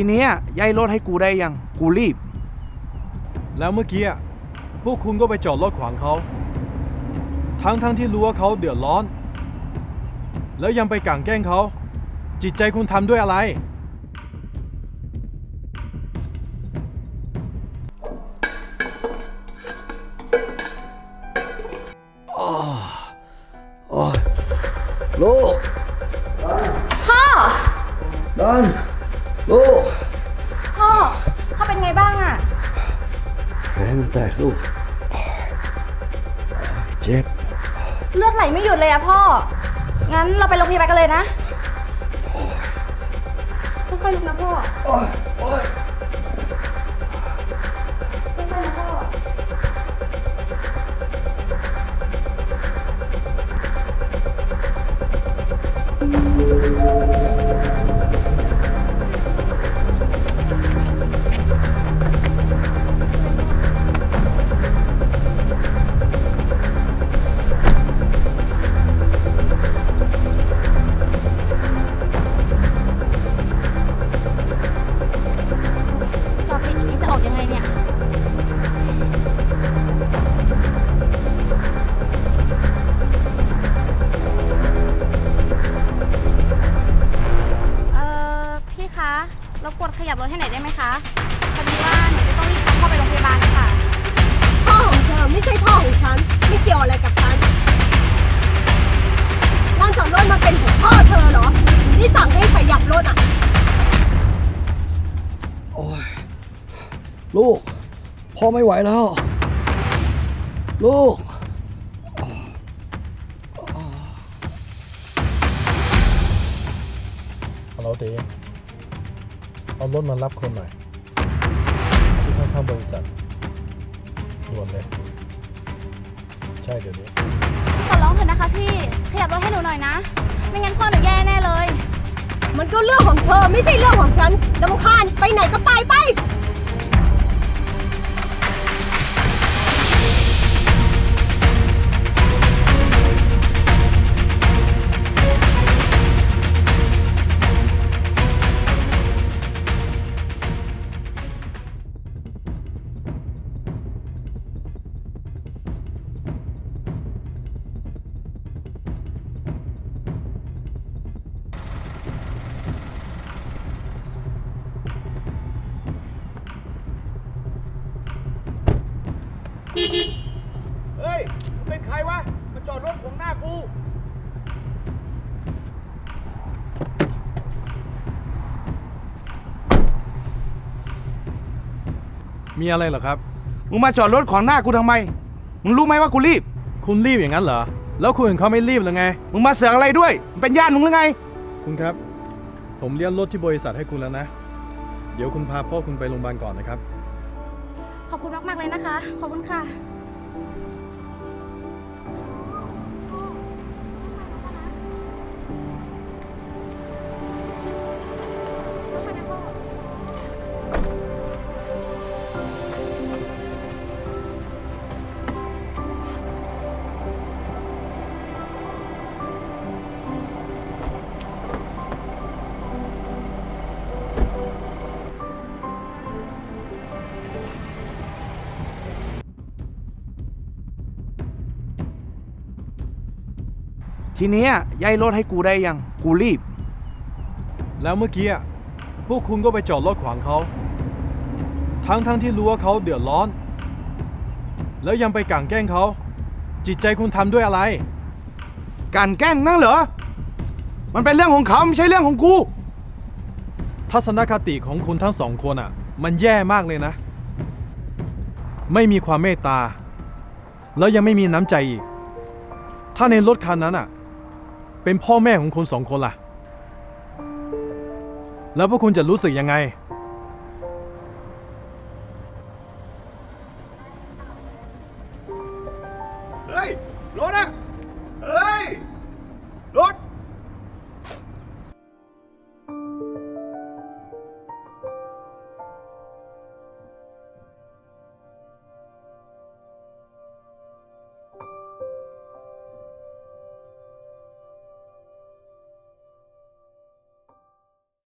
ทีเนี้ยย้ายรถให้กูได้ยัง กูรีบ แล้วเมื่อกี้อะพวกคุณก็ไปจอดรถขวางเขา ทั้งทั้งที่รู้ว่าเขาเดือดร้อน แล้วยังไปกล่างแกล้งเขา จิตใจคุณทำด้วยอะไรโอ้ยลูกพ่อ ดัน ลูกพ่อ พ่อเป็นไงบ้างอะแผลมันแตกลูกโอ้ยเจ็บ เลือดไหลไม่หยุดเลยอะพ่อ งั้นเราไปโรงพยาบาลกันเลยนะค่อยๆลุกนะพ่อโอ้ยโอ้ยค่อยๆนะพ่อจอ ถให้หน่อยได้ไหมคะพอดีว่าหนูจะต้องรีบพาพ่อไปโรงพยาบาลค่ะพ่อของเธอไม่ใช่พ่อของฉัน ไม่เกี่ยวอะไรกับฉันลานจอดรถมาเป็นของพ่อเธอเหรอที่สั่งให้ขยับรถอะ โอ้ยลูก พ่อไม่ไหวแล้ว ลูก ฮัลโหลตี เอารถมารับคนหน่อยที่ข้างๆบริษัทด่วนเลย ใช่เดี๋ยวนี้ ขอร้องเถอะนะคะพี่ ขยับรถให้หนูหน่อยนะ ไม่งั้นพ่อหนูแย่แน่เลย มันก็เรื่องของเธอไม่ใช่เรื่องของฉันลำคาญไปไหนก็ไปไป เฮ้ยมึงเป็นใครวะ มาจอดรถของหน้ากู มีอะไรเหรอครับ มึงมาจอดรถขวางหน้ากูทำไม มึงรู้ไหมว่ากูรีบ คุณรีบอย่างนั้นเหรอ แล้วคุณเห็นเขาไม่รีบหรือไง มึงมาเสือกอะไรด้วยมึงเป็นญาติมึงหรือไง คุณครับ ผมเลี้ยงรถที่บริษัทให้คุณแล้วนะ เดี๋ยวคุณพาพ่อคุณไปโรงพยาบาลก่อนนะครับ ขอบคุณมากๆเลยนะคะ ขอบคุณค่ะ ทีเนี้ยย้ายรถให้กูได้ยัง กูรีบ แล้วเมื่อกี้อะพวกคุณก็ไปจอดรถขวางเขา ทั้งทั้งที่รู้ว่าเขาเดือดร้อน แล้วยังไปกล่างแกล้งเขา จิตใจคุณทำด้วยอะไร การแกล้งนั่งเหรอ มันเป็นเรื่องของเขาไม่ใช่เรื่องของกู ทัศนคติของคุณทั้งสองคนอะ มันแย่มากเลยนะ ไม่มีความเมตตา แล้วยังไม่มีน้ำใจอีก ถ้าในรถคันนั้นอะ เป็นพ่อแม่ของคนสองคนล่ะ แล้วพวกคุณจะรู้สึกยังไง